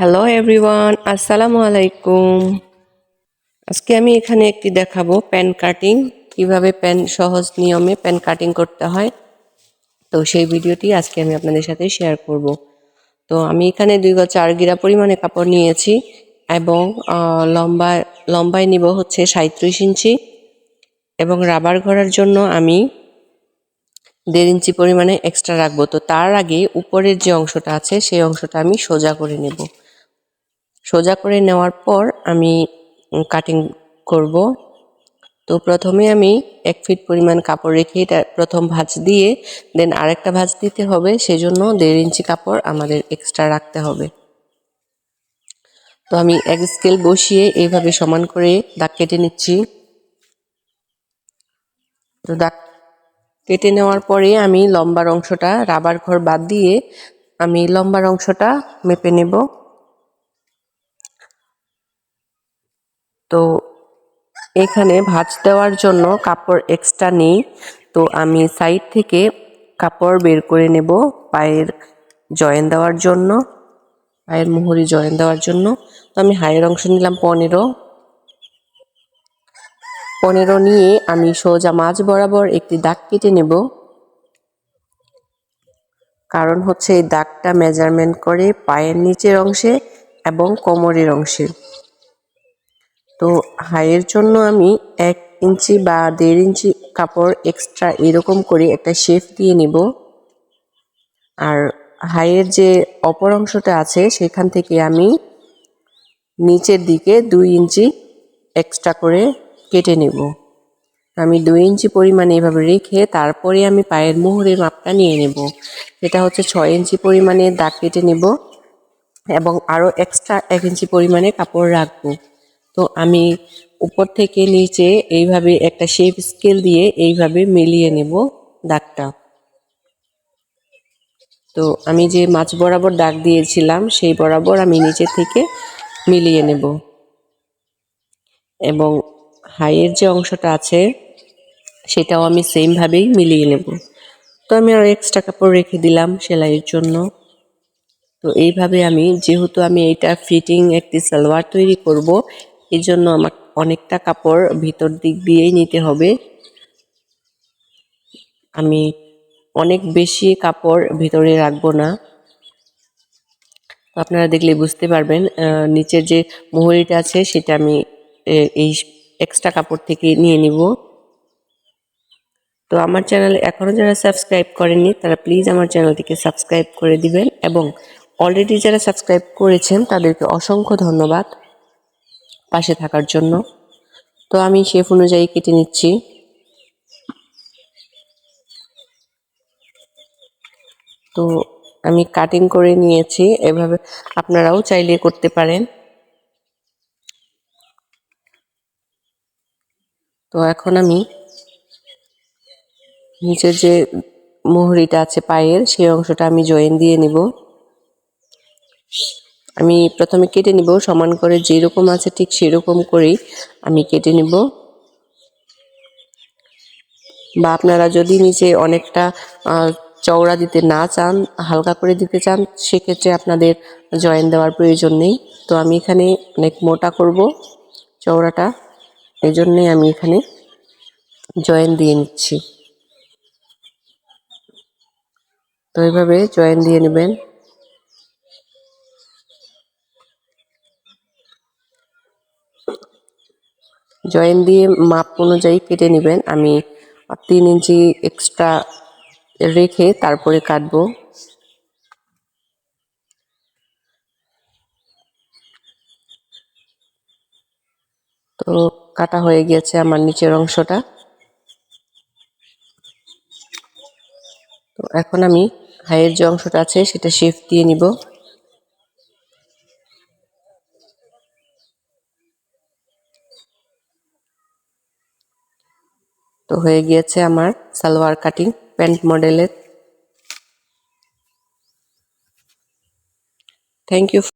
Hello everyone আসসালামু আলাইকুম আজকে আমি এখানে একটি দেখাবো প্যান কাটিং কীভাবে প্যান সহজ নিয়মে প্যান কাটিং করতে হয়। তো সেই ভিডিওটি আজকে আমি আপনাদের সাথে শেয়ার করব। তো আমি এখানে দুই গজ চার গিরা পরিমাণে কাপড় নিয়েছি এবং লম্বা, লম্বায় নিব হচ্ছে সাঁত্রিশ ইঞ্চি এবং রাবার ঘোরার জন্য আমি দেড় ইঞ্চি পরিমাণে এক্সট্রা রাখব। তো তার আগে উপরের যে অংশটা আছে, সেই অংশটা আমি সোজা করে নেব। সোজা করে নেওয়ার পর আমি কাটিং করব। তো প্রথমে আমি এক ফিট পরিমাণ কাপড় রেখে এটা প্রথম ভাঁজ দিয়ে দেন আরেকটা ভাঁজ দিতে হবে, সেজন্য দেড় ইঞ্চি কাপড় আমাদের এক্সট্রা রাখতে হবে। তো আমি এক স্কেল বসিয়ে এইভাবে সমান করে দাগ কেটে নিচ্ছি। তো দাগ কেটে নেওয়ার পরে আমি লম্বার অংশটা রাবার ঘর বাদ দিয়ে আমি লম্বার অংশটা মেপে নেব। তো এখানে ভাঁজ দেওয়ার জন্য কাপড় এক্সট্রা নেই। তো আমি সাইড থেকে কাপড় বের করে নেব পায়ের জয়েন দেওয়ার জন্য, পায়ের মুহুরি জয়েন দেওয়ার জন্য। তো আমি হায়ের অংশ নিলাম পনেরো। পনেরো নিয়ে আমি সোজা মাঝ বরাবর একটি দাগ কেটে নেব। কারণ হচ্ছে এই দাগটা মেজারমেন্ট করে পায়ের নিচের অংশে এবং কোমরের অংশে। তো হাইয়ের জন্য আমি এক ইঞ্চি বা দেড় ইঞ্চি কাপড় এক্সট্রা এরকম করে একটা শেপ দিয়ে নিব। আর হাইয়ের যে অপর অংশটা আছে, সেখান থেকে আমি নিচের দিকে দুই ইঞ্চি এক্সট্রা করে কেটে নেব। আমি দুই ইঞ্চি পরিমাণে এভাবে রেখে তারপরে আমি পায়ের মোহরের মাপটা নিয়ে নেব। সেটা হচ্ছে ছয় ইঞ্চি পরিমাণে দাগ কেটে নেব এবং আরও এক্সট্রা এক ইঞ্চি পরিমাণে কাপড় রাখব। তো আমি উপর থেকে নিচে এইভাবে একটা শেপ স্কেল দিয়ে এইভাবে মিলিয়ে নেব দাগটা। তো আমি যে মাছ বরাবর দাগ দিয়েছিলাম, সেই বরাবর আমি নিচে থেকে মিলিয়ে নেব। এবং হাইয়ের যে অংশটা আছে, সেটাও আমি সেমভাবেই মিলিয়ে নেব। তো আমি আর এক্সট্রা কাপড় রেখে দিলাম সেলাইয়ের জন্য। তো এইভাবে আমি, যেহেতু আমি এটা ফিটিং একটি সালোয়ার তৈরি করব এই জন্য আমার অনেকটা কাপড় ভিতর দিক দিয়েই নিতে হবে। আমি অনেক বেশি কাপড় ভিতরে রাখব না। আপনারা দেখলে বুঝতে পারবেন নিচের যে মোহরিটা আছে সেটা আমি এই এক্সট্রা কাপড় থেকে নিয়ে নিব। তো আমার চ্যানেল এখনও যারা সাবস্ক্রাইব করেননি, তারা প্লিজ আমার চ্যানেলটিকে সাবস্ক্রাইব করে দিবেন এবং অলরেডি যারা সাবস্ক্রাইব করেছেন, তাদেরকে অসংখ্য ধন্যবাদ। পাশে থাকার জন্য। তো আমি শেফ অনুযায়ী কেটে নিচ্ছি। তো আমি কাটিং করে নিয়েছি। এভাবে আপনারাও চাইলে করতে পারেন। তো এখন আমি নিচের যে মোহরিটা আছে পায়ের, সেই অংশটা আমি জয়েন দিয়ে নিব। আমি প্রথমে কেটে নিব, সমান করে যেরকম আছে ঠিক সেরকম করেই আমি কেটে নিব। বা আপনারা যদি নিচে অনেকটা চওড়া দিতে না চান, হালকা করে দিতে চান, সেক্ষেত্রে আপনাদের জয়েন দেওয়ার প্রয়োজন নেই। তো আমি এখানে অনেক মোটা করব চওড়াটা এই জন্যে আমি এখানে জয়েন দিয়ে নিচ্ছি। তো এইভাবে জয়েন দিয়ে নেবেন। জয়েন দিয়ে মাপ অনুযায়ী কেটে নেবেন। আমি তিন ইঞ্চি এক্সট্রা রেখে তারপরে কাটবো। তো কাটা হয়ে গিয়েছে আমার নিচের অংশটা। তো এখন আমি হাইয়ের যে অংশটা আছে সেটা শেফ দিয়ে নিব। তো হয়ে গিয়েছে আমার সালোয়ার কাটিং প্যান্ট মডেলের থ্যাংক ইউ